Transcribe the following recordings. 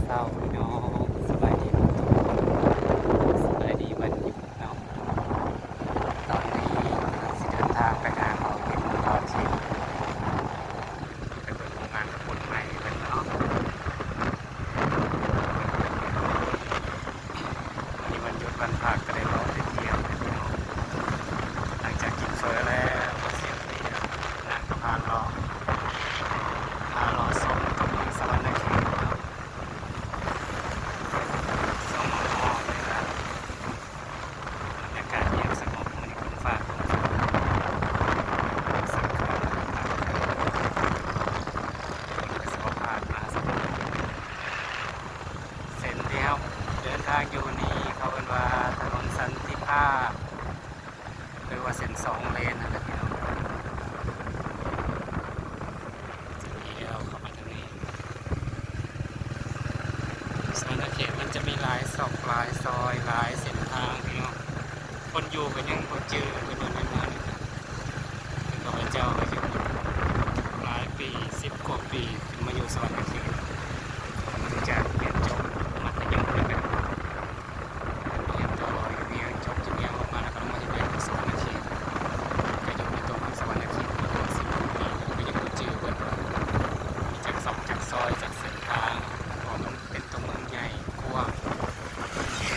เศร้าพี่น้องสบายดีทุกคนสบายดีวันหยุดเนาะตอนนี้สิเดินทางไปงานเอาเป็นตอนชิมไปเปิดโรงงานกับคนใหม่เป็นเนาะวันนี้วันหยุดวันพักก็เลยรอเที่ยวกันพี่น้องหลังจากกินเฟอแล้วก็เสียงเดียวนางก็พาเลาะพาเลาะส้มกับเมืองสวรรค์เขตเนาะ สองหม้อเลยนะบรรยากาศเย็นสงบมันนี่คุณฟ้าคุณฝนสังขารต่างๆสุขภาพมาสมบูรณ์เส้นเดียวเดินทางอยู่นี่เขาเป็นว่าถนนสันติภาพหรือว่าเส้นสองเลนนะครับพี่น้องจะเลี้ยวเข้ามาทางนี้ สารเขตมันจะมีหลายซอกห ลายซอยหลายเส้นทางพี่น้องคนอยู่กันยังบ่เจอกันอยู่คือข้าพเจ้าก็อยู่หลายปีสิบกว่าปีถึงมาอยู่สวรรค์เขตหลังจากเรียนจบมัธยมเลยกันเรียนต่ออยู่เรียนจบจนเรียนออกมาแล้วก็มาเรียนที่สวรรค์เขตก็อยู่ในตัวของสวรรค์เขตมาถึงสิบกว่าปีก็ยังบ่เจอกันมีจากซอกจากซอยจากเส้นทาง เพราะมันเป็นตัวเมืองใหญ่กว้าง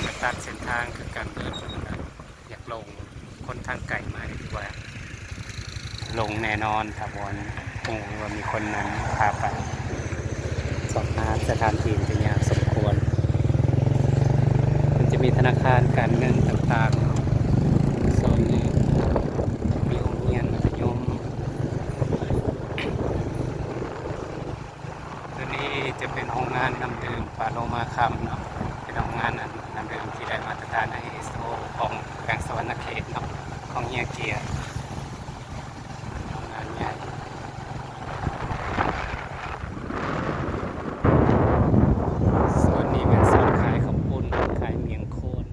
มาตัดเส้นทางคือการเดินคนอยากลงคนทางไก่มาดีกว่า ลงแน่นอนครับวันโอ้ว่ามีคนนั้นพาไปสอบหาสถานที่เป็นอย่างสมควร มันจะมีธนาคารการเงินต่างๆเนาะโซนนี้มีโรงเรียนมัธยม ตัวนี้จะเป็นโรงงานน้ำดื่มปาโลมาคำเนาะ เป็นโรงงานน้ำดื่มที่ได้มาตรฐาน ISO ของแบงก์สวรรณเขตเนาะ ของเฮียเกียร์โรงงานใหญ่ ส่วนนี้เป็นโซนขายข้าวปุ้นขายเมียงโคน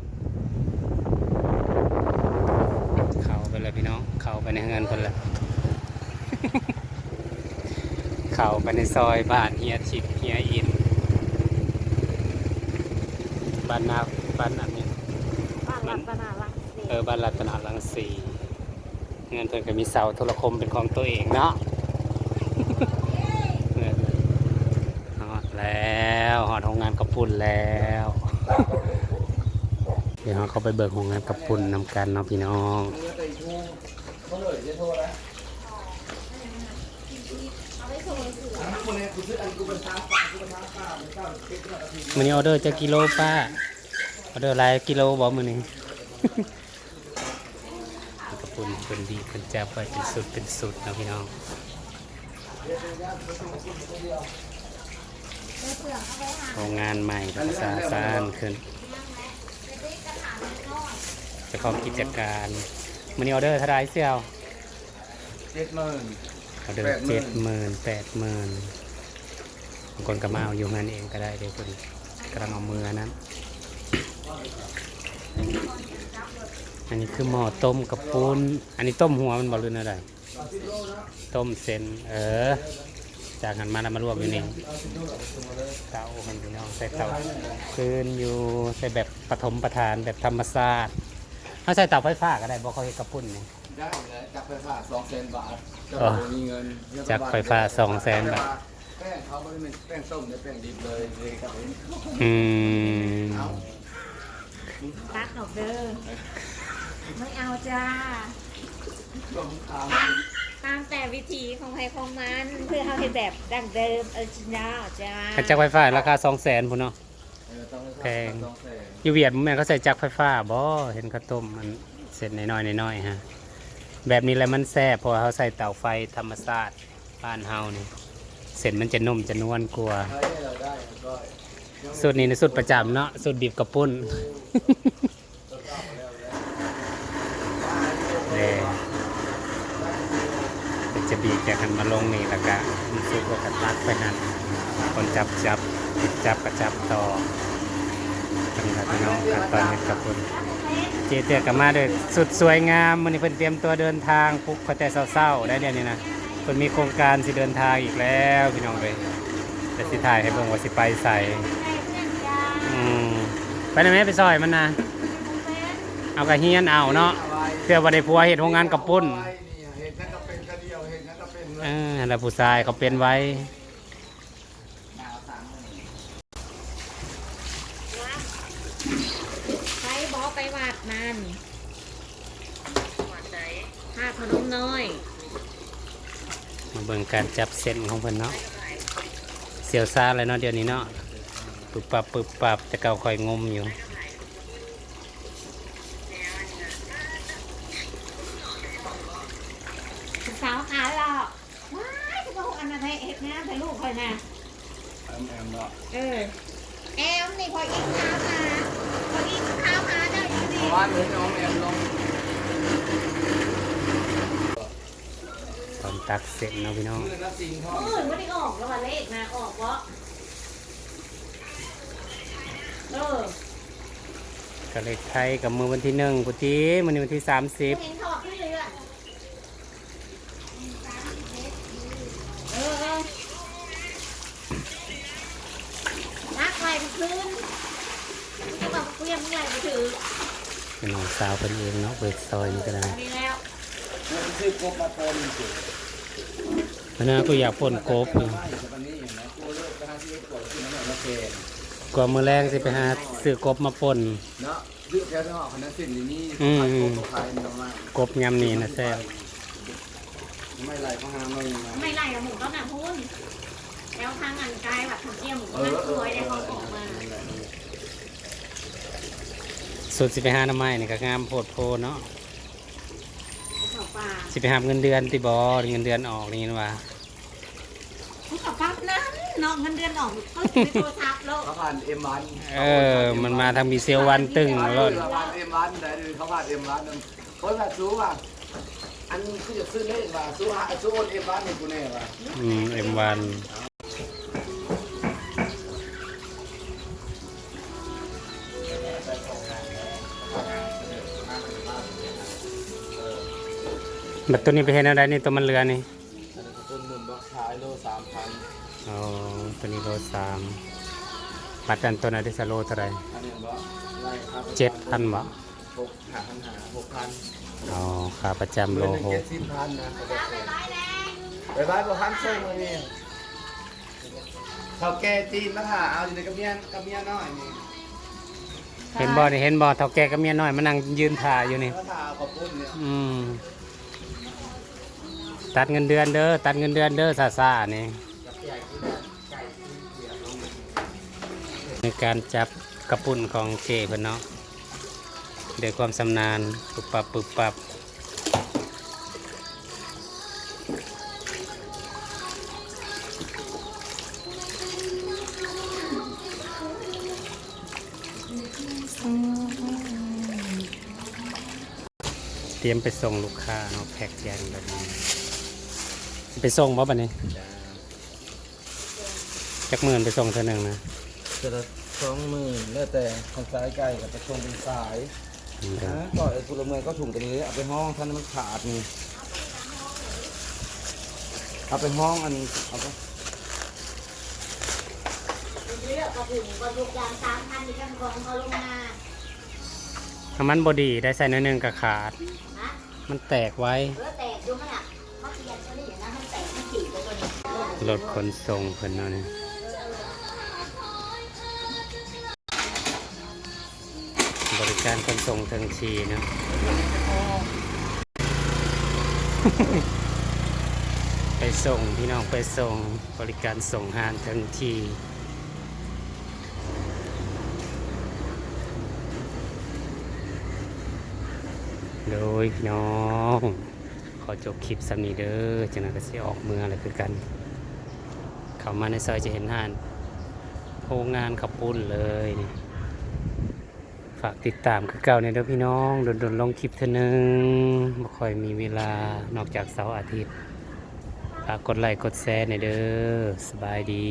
เข้าไปเลยพี่น้อง เข้าไปในเงินคนละ เข้าไปในซอยบ้านเฮียทิพย์เฮียอินบ้านนาบ้านอันนี้บ้านรัตนาลังสีเออบ้านรัตนาลังสีเงินเพิ่นก็มีเสาโทรคมเป็นของตัวเองเนาะเงินฮอดแล้วหอดโรงงานกระปุ่นแล้ว เดี๋ยวเราเข้าไปเบิกโรงงานกระปุ่นนำกันเนาะพี่น้อง มันนี้ออเดอร์จะกิโลป้าออเดอร์หลายกิโลบอกมือหนึ่งกระปุ่นเป็นดีเป็นแจ๊บไว้เป็นสุดเป็นสุดนะพี่น้องโรงงานใหม่ภาษาสานขึ้นเจะของกิจการมันนี้ออเดอร์เท่าไรเสี่ยวเจ็ดหมื่นออเดอร์แปดหมื่เจ็นดหมื่นแปดหมื่น บางคนก็มาเอาอยู่งานเองก็ได้เดี๋ยวคนกำลังเอามือนั้น อันนี้คือหม้อต้มกระปุนอันนี้ต้มหัวมันบอลื่นอะไรต้มเส้นเออ จากหันมาแล้วมารวบอยู่นี่เตาคนพี่น้องใส่เตาคืนอยู่ใส่แบบปฐมประธานแบบธรรมชาติเขาใส่เตาไฟฟ้าก็ได้บอกเขาเฮ็ดกระปุนนี่ได้เลยจักไฟฟ้าสองแสนบาทจะอ๋อมีเงินจักไฟฟ้า200,000บาท แป้งเขาไม่ได้เป็นแป้งส้มหรือแป้งดิบเลยเลยครับผมอืมเอาตักดอกเด้อไม่เอาจ้าส้มตามตามแต่วิธีของใครของมันเพื่อเขาให้แบบดั้งเดิมออริจินัลจ้าถ้าจักรไฟฟ้าราคาสองแสนพุ่นเนาะ เออต้องแพงสองแสนอยู่เวียดแม่นเขาใส่จักรไฟฟ้าบ่เห็นข้าวต้มมันเสร็จน้อยๆน้อยๆฮะ แบบนี้แหละมันแซ่บเพราะว่าเขาใส่เตาไฟธรรมชาติบ้านเฮานี่ เส้นมันจะนุ่มจะนวลกว่าใช้ให้เราได้ก็สูตรนี้ในสูตรประจำเนาะสูตรบีบกระปุ้นเด้เดี๋ยวจะบีบจากกันมาลงนี่แล้วก็มันสุกแล้วก็ตักไปนั่นคนจับจับจับกระจับต่อกันครับพี่น้องกันตอนนี้กระปุ้นเจเตียกับมาเด้อสุดสวยงามมันนี้เพิ่นเตรียมตัวเดินทางปลุกเขาแต่เศร้าๆได้เดี๋ยวนี้นะ เพิ่นมีโครงการสิเดินทางอีกแล้วพี่น้องเลยแต่สิถ่ายให้เบิ่งว่าสิไปใส่อืมไปได้ไหมไปซอยมันนะเอากระเฮียนเอาเนาะเพื่อบ่ได้ผัวเฮ็ดโรงงานกับปุ้นเห็นนั่นก็เป็นกระป็นเลเออแล้วผู้ชายเขาเป็นไว้ไปบอไปวัดนั่นวัดไหนท่าขนมน้อย มาเบิ่งการจับเส้นของเพิ่นเนาะเสียวซ่าเลยเนาะเดี๋ยวนี้เนาะปึบปับปึบปับแต่เก่าคอยงมอยู่สาวขาหรอกว้ายจะบอกอันนั้นให้เอ็ดนะให้ลูกคอยนะแอมแอมเนาะเออแอมนี่คอยอิงข้าวหาคอยอิงข้าวหาได้อยู่ดีบ้านเห็นน้องแอมลง ตอนตักเส้นเนาะพี่น้อง มือละสิงพ่อเออไม่ได้ออกแล้วว่าเลขนะออกวะเออก็เลยไทยกับมือวันที่หนึ่งปุติมันนี้วันที่สามสิบเห็นถอดที่เรือเออเออนักไหลไปคืนจะบอกเพียงไหลไปถือเป็นน้องสาวเพิ่นเองเนาะเปิดซอยนี่ก็ได้ ดีแล้วมันคือกบมาปน สิเพราะนั้นกูอยากป่นกบอยู่อนะกูเลิกไปหาที่กบกว่ามือแรงสิไปหาซื้อกบมาป่นเนาะยืดแค่ทั้งหมดคณะสินนี่อืมกบขายมันมากบยำนี่นะแซ่บไม่ไรเขาหาไม่ไม่ไหลหมูต้นหนาพุ่นแล้วทางงานกายแบบทำเตี้ยหมูก็นั่งสวยได้เขาออกมาสุดสิไปหาหน้ำไม้นี่ก็งามโพดโพเนาะ สิไปหาเงินเดือนติบอเงินเดือนออกนี่นะว่าเขาขับปั๊บนั้นนอกเงินเดือนออกก็ไปโทรศัพท์โลกเขาผ่านเอ็มวันเออ มันมาทางมีเซลวันตึงเขารถผ่านเอ็มวันแต่ดูเขาผ่านเอ็มวันนั่นคนแบบซูว่ะอันคือจะซื้อเลขว่ะซูฮะซูโอนเอ็มวันให้กูแน่ว่ะอืมเอ็มวัน บัดตัวนี้ไปเห็นอะไรนี่ตัวมันเรือนี่อันนี้เขาต้นหมุนบล็อกขายโลสามพันอ๋อตัวนี้โลสามบัดอันตัวนั้นได้สโลเท่าไหรอันนี้บล็อกไล่ครับเจ็ดพันบ่หกหาพันหาหกพันอ๋อขาประจำโลเดือนหนึ่งหเจ็กดสิบพันนะเขาบอกเลยร้อยแรงไปบ้านบอกพันส่งมานี่เขาแก่จีนมาถ่าเอาอยู่ในกระเมียนกระเมียนน้อยนี่เห็นบ่นี่เห็นบ่เท่าแก่กับเมียน้อยมานั่งยืนถ่ายอยู่นี่มาถ่าเอาขอบคุณเนี่ยอืม ตัดเงินเดือนเด้อตัดเงินเดือนเด้อซาซานี่ในการจับกระปุ่นของเจเพิ่นเนาะด้วยความสำนาญปุบปับปุบปับเตรียมไปส่งลูกค้าเนาะแพ็กแยงแบบนี้ ไปส่งบ่บัดนี้จักหมื่นไปส่งเท่านึงนะจะละสองหมื่นแล้วแต่ทางซ้ายไกลกับจะชงเป็นสายอืมนะก็ไอ้กุลเมืองก็ถุงตัวนี้เอาไปห้องท่านมันขาดนี่เอาไปห้องอันเอาไปเลือกกระถึงกระทุกอย่างสามพันที่กันกองเขาลงมาถ้ามันบดีได้ใส่หน้อยหนึงก็ขาดฮะมันแตกไว้เออแตกดูมันอะเขาเขียนตัวนี้อย่างนั้นมันแรถขนส่งเพิ่นเนาะนี่บริการขนส่งถึงทีเนาะไปส่งพี่น้องไปส่งบริการส่งหานถึงทีโดยพี่น้อง ขอจบคลิปสำนีเด้อจังนั้นก็สิออกเมืองอะไรคือกัน เข้ามาในซอยจะเห็นห้านโรงงานขับปุ้นเลยนี่ฝากติดตามคือเก่าในเด้อพี่น้องโดนๆลงคลิปเท่านึงบ่ค่อยมีเวลานอกจากเสาร์อาทิตย์ฝากกดไลค์กดแชร์ในเด้อสบายดี